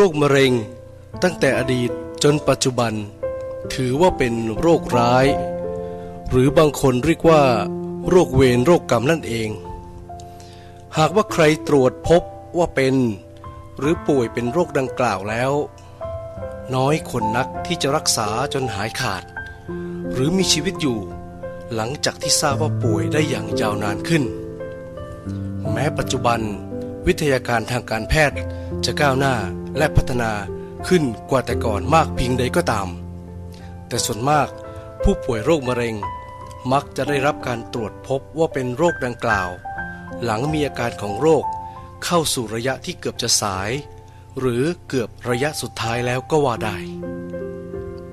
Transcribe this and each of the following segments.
โรคมะเร็ง ตั้งแต่อดีตจนปัจจุบัน ถือว่าเป็นโรคร้าย หรือบางคนเรียกว่า โรคเวรโรคกรรมนั่นเอง หากว่าใครตรวจพบว่าเป็น หรือป่วยเป็นโรคดังกล่าวแล้ว น้อยคนนักที่จะรักษาจนหายขาด หรือมีชีวิตอยู่หลังจากที่ทราบว่าป่วยได้อย่างยาวนานขึ้น แม้ปัจจุบันวิทยาการทางการแพทย์จะก้าวหน้า และพัฒนาขึ้นกว่าแต่ก่อนมากเพียงใดก็ตาม แต่ส่วนมากผู้ป่วยโรคมะเร็ง มักจะได้รับการตรวจพบว่าเป็นโรคดังกล่าว หลังมีอาการของโรคเข้าสู่ระยะที่เกือบจะสาย หรือเกือบระยะสุดท้ายแล้วก็ว่าได้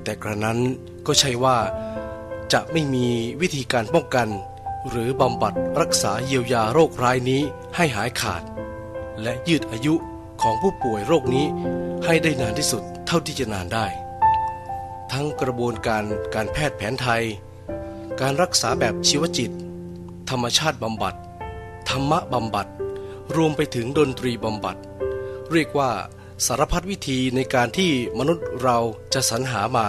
แต่กระนั้นก็ใช่ว่าจะไม่มีวิธีการป้องกัน หรือบำบัดรักษาเยียวยาโรคร้ายนี้ให้หายขาด และยืดอายุ ของผู้ป่วยโรคนี้ให้ได้นานที่สุดเท่าที่จะนานได้ ทั้งกระบวนการการแพทย์แผนไทย การรักษาแบบชีวจิต ธรรมชาติบำบัด ธรรมะบำบัด รวมไปถึงดนตรีบำบัด เรียกว่าสารพัดวิธีในการที่มนุษย์เราจะสรรหามา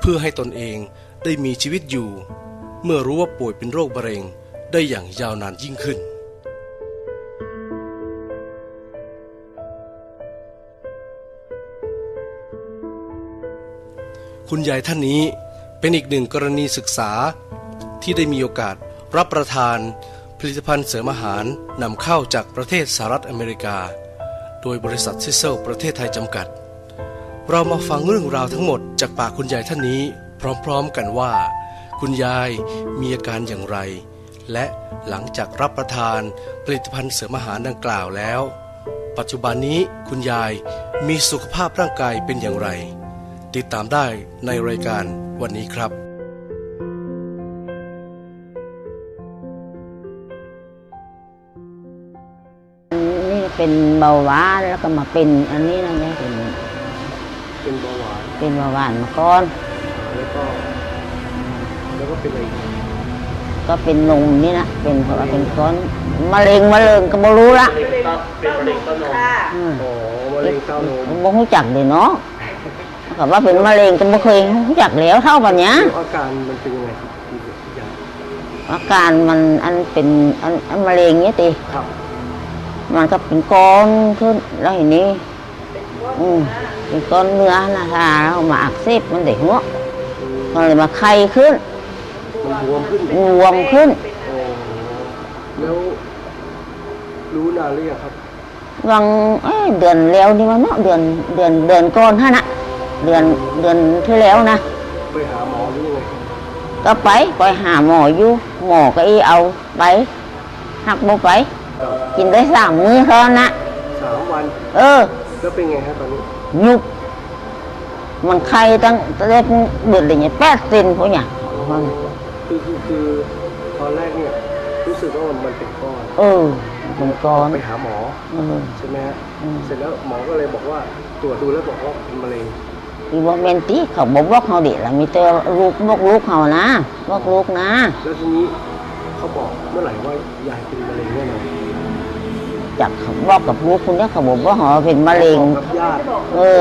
เพื่อให้ตนเองได้มีชีวิตอยู่ เมื่อรู้ว่าป่วยเป็นโรคมะเร็งได้อย่างยาวนานยิ่งขึ้น คุณยายท่านนี้เป็นอีกหนึ่งกรณีศึกษา ที่ได้มีโอกาสรับประทานผลิตภัณฑ์เสริมอาหารนำเข้าจากประเทศสหรัฐอเมริกา โดยบริษัทซิเซลประเทศไทยจำกัด เรามาฟังเรื่องราวทั้งหมดจากปากคุณยายท่านนี้ พร้อมๆกันว่า คุณยายมีอาการอย่างไร และหลังจากรับประทานผลิตภัณฑ์เสริมอาหารดังกล่าวแล้ว ปัจจุบันนี้คุณยายมีสุขภาพร่างกายเป็นอย่างไร ติดตามได้ในรายการวันนี้ครับ นี่เป็นเบาหวานแล้วก็มาเป็นอันนี้นะเนี่ยเป็นเป็นเบาหวานเป็นเบาหวานมาก่อน แล้วก็แล้วก็เป็นอะไรก็เป็นนมนี่นะเป็นเพราะว่าเป็นก้อนมะเร็งมะเร็งก็บ่รู้ละเป็นมะเร็งเต้านมอืมอ๋อมะเร็งเต้านมบ่รู้จักเลยเนาะ ก็ว่าเป็นมะเร็งก็บ่เคยรู้จักแล้วเท่าปัญญาแล้วอาการมันเป็นยังไงครับคุณยายอาการมันอันเป็นอันอันมะเร็งเนี่ยติครับมันก็เป็นก้อนขึ้นแล้วทีนี้อืมเป็นก้อนเนื้อนะฮะแล้วมาอักเสบมันเด็กหัวก็เลยมาไข้ขึ้นมันบวมขึ้นบวมขึ้นโอ้แล้วรู้นานหรือยังครับวังเอ้ยเดือนแล้วนี่วะเนาะเดือนเดือนเดือนก่อนฮะนะ เดือนเดือนที่แล้วนะไปหาหมอหรือยังไงครับก็ไปไปหาหมออยู่หมอก็อีเอาไปหักโมไป กินได้สามมื้อเท่านั้นนะสามวัน เออ แล้วเป็นไงฮะตอนนี้ยุบมันไข้ตั้งแต่เดือนเลยเนี่ยแปดเซนพวกเนี่ยคือคือคือตอนแรกเนี่ยรู้สึกว่ามันมันเป็นก้อน เออมันก้อนไปหาหมอเออใช่ไหมฮะอืมเสร็จแล้วหมอก็เลยบอกว่าตรวจดูแล้วบอกว่าเป็นมะเร็ง อีบอกเมนตีเขาบอกบอกเขาเด็ละมีแต่ลูกบอกลูกเขานะบอกลูกนะ แล้วทีนี้เขาบอกเมื่อไหร่ว่ายายเป็นมะเร็งแน่นอนจากเขาบอกกับลูกคุณเนี่ยเขาบอกว่าเขาเป็นมะเร็งบอกกับญาติเออ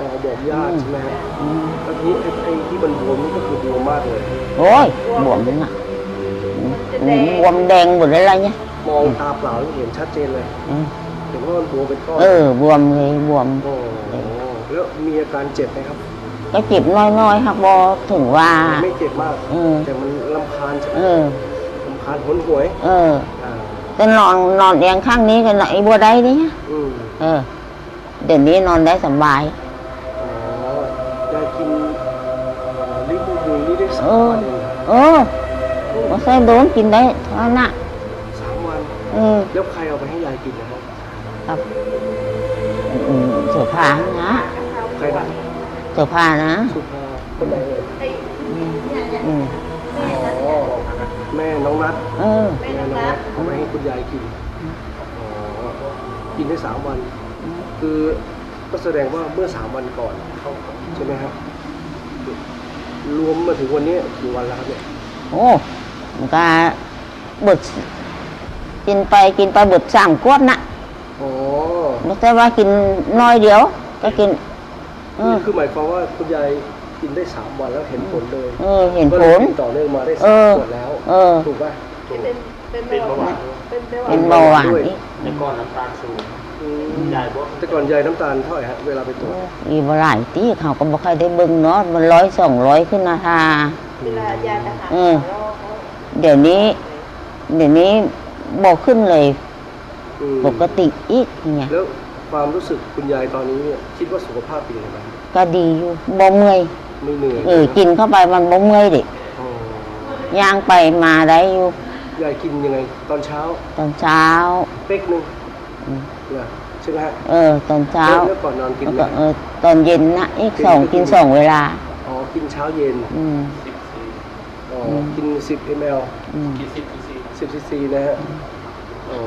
พอบอกญาติใช่ไหมฮะแล้วทีนี้ไอ้ไอ้ที่มันบวมนี่ก็คือบวมมากเลยโอ้ยบวมนั่นน่ะอืมบวมแดงหมดเลยอะไรเนี่ยมองตาเปล่านี่เห็นชัดเจนเลยอืมเห็นว่ามันบวมเป็นก้อนเออบวมเลยบวมโอ้โห แล้วมีอาการเจ็บไหมครับ ก็เจ็บน้อยๆครับบอถึงว่า ไม่เจ็บมากอืมแต่มันลำคาญใช่ไหมเออ ลำคาญหนหวยเอออ่าแต่นอนนอนเอียงข้างนี้กันหน่อยบัวได้นี่อืมเออ เดี๋ยวนี้นอนได้สบาย อ๋อยายกินเอ่อลิบูบุยนี่ได้สามเออวันเองนะเออมาใส่โดนกินได้เท่านั้นน่ะสามวัน เออแล้วใครเอาไปให้ยายกินนะครับ ครับอืมเสื้อผ้านะ ใครนะเสื้อผ้านะสุภาคนไหนเอ่ยอืมอ๋อแม่น้องนัดเออ แม่น้องนัดเอาไปให้คุณยายกินอ๋อกินได้สามวัน คือก็แสดงว่าเมื่อสามวันก่อนเขาใช่ไหมครับ รวมมาถึงวันนี้กี่วันแล้วครับเนี่ยโอ้มันก็เบิดกินไปกินไปเบิดสามกวดน่ะอ๋อ ไม่ใช่ว่ากินน้อยเดียว ก็กิน เออ คือหมายความว่าคุณยายกินได้สามวันแล้วเห็นผลเลยเออ เห็นก็ผเลยลกินต่อเนื่องมาได้เอสามอ ขวดแล้ว เออ ถูกป่ะถูกเป็นเป็นเบาหวานเป็นเบาหวาเป็นนเบาหวานอีกแต่ก่อนน้ำตาลสูงอืมยายบอกแต่ก่อนยายน้ำตาลเท่าไหร่ฮะเวลาไปตรวจอีบหลายตีเขาก็บอกใครได้เบิ่งเนาะมันร้อยสองร้อยขึ้นนะทาเวลายาจะหาเออ แล้วเขาเดี๋ยวนี้ เดี๋ยวนี้บอกขึ้นเลย อืมปกติอีกอย่างเงี้ยแล้ว ความรู้สึกคุณยายตอนนี้เนี่ยคิดว่าสุขภาพเป็นยังไงบ้างก็ดีอยู่บ่เมื่อยไม่เหนื่อยเออกินเข้าไปมันบ่เมื่อยดิอ๋อย่างไปมาได้อยู่ยายกินยังไง ตอนเช้า ตอนเช้า เป๊กหนึงอืมเหรอใช่ไหมฮะเออ ตอนเช้าแล้วแล้วก่อนนอนกินแล้วไหมก็เออตอนเย็นนะอีกสองกินสองเวลา อ๋อ กินเช้าเย็นอืมอ๋ออมกิน10 ml อืมกี่สิบกี่สิบ10 cc นะฮะ อ๋อ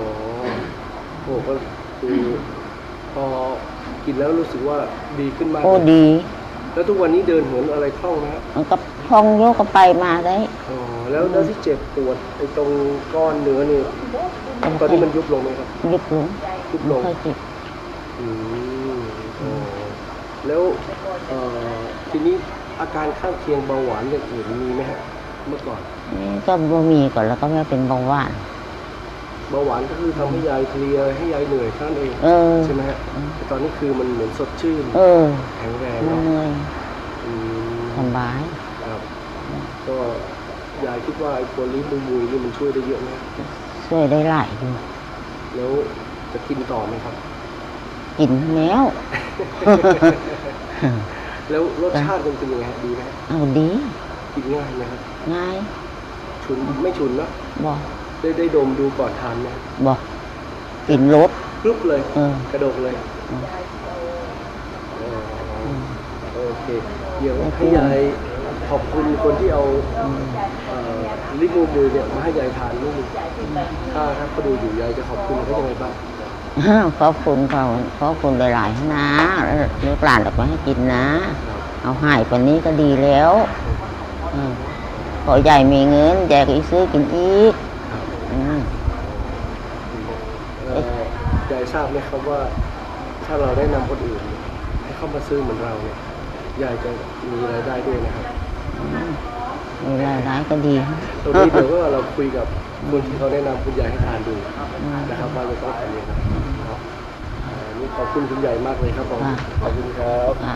โอ้ก็คือพ อกินแล้วรู้สึกว่าดีขึ้นมากโอ้เลยดี แล้วทุกวันนี้เดินเหินอะไรคล่องไหมฮะมันก็พองโยกก็ไปมาได้ อ๋อแล้วแล้วที่เจ็บปวดไอ้ตรงก้อนเนื้อนี่ตอนนี้มันยุบลงไหมครับยุบลงยุบลไม่งค่อยเจ็บอืมอ๋อแล้วเอ่อทีนี้อาการข้างเคียงเบาหวานอย่างอื่นมีไหมฮะเมื่อก่อนนี่ก็บ่มีก่อนแล้วก็ไม่เป็นเบาหวาน เบาหวานก็คือทำให้ยายเพลียให้ยายเหนื่อยเท่านั้นเองเออ ใช่ไหมฮะแต่ตอนนี้คือมันเหมือนสดชื่นเออแข็งแรงไม่เนาะเหนื่อยอืมสบาย ครับก็ยายคิดว่าไอ้ตัวลิ้นมุยมุยนี่มันช่วยได้เยอะไหมช่วยได้หลายอยู่แล้วจะกินต่อไหมครับ กินแล้ว แล้วรสชาติมันเป็นยังไงฮะดีไหมฮะเอาดี กินง่ายไหมครับง่าย ฉุนไม่ฉุนเนอะบอก ได้ได้ดมดูก่อนทานไหมบอกกินรสกรึบเลยเออกระดกเลยอืมอ๋ออืมโอเคเดี๋ยวให้ยายขอบคุณคนที่เอาอืมเอ่อลิมูมูเนี่ยมาให้ยายทานลูกถ้าถ้าเขาดูอยู่ยายจะขอบคุณเขายังไงบ้างอ้าวขอบคุณเขาขอบคุณหลายๆนะลูกหลานออกมาให้กินนะ เอาใหายกว่านี้ก็ดีแล้วอืมขอใหญ่มีเงินใหญ่ก็อีกซื้อกินอีกอืมเอ่อ ยายทราบไหมครับว่า ถ้าเราได้นำคนอื่น ให้เข้ามาซื้อเหมือนเราเนี่ยยายจะมีรายได้ด้วยนะครับมีรายได้ก็ดีตรงนี้เดี๋ยวก็เราคุยกับคนที่เขาแนะนำคุณยายให้ทานดูอืมนะครับว่าจะต้องทำยังไงครับอ่านี่ขอบคุณคุณใหญ่มากเลยครับผมค่ะขอบคุณครับอ่า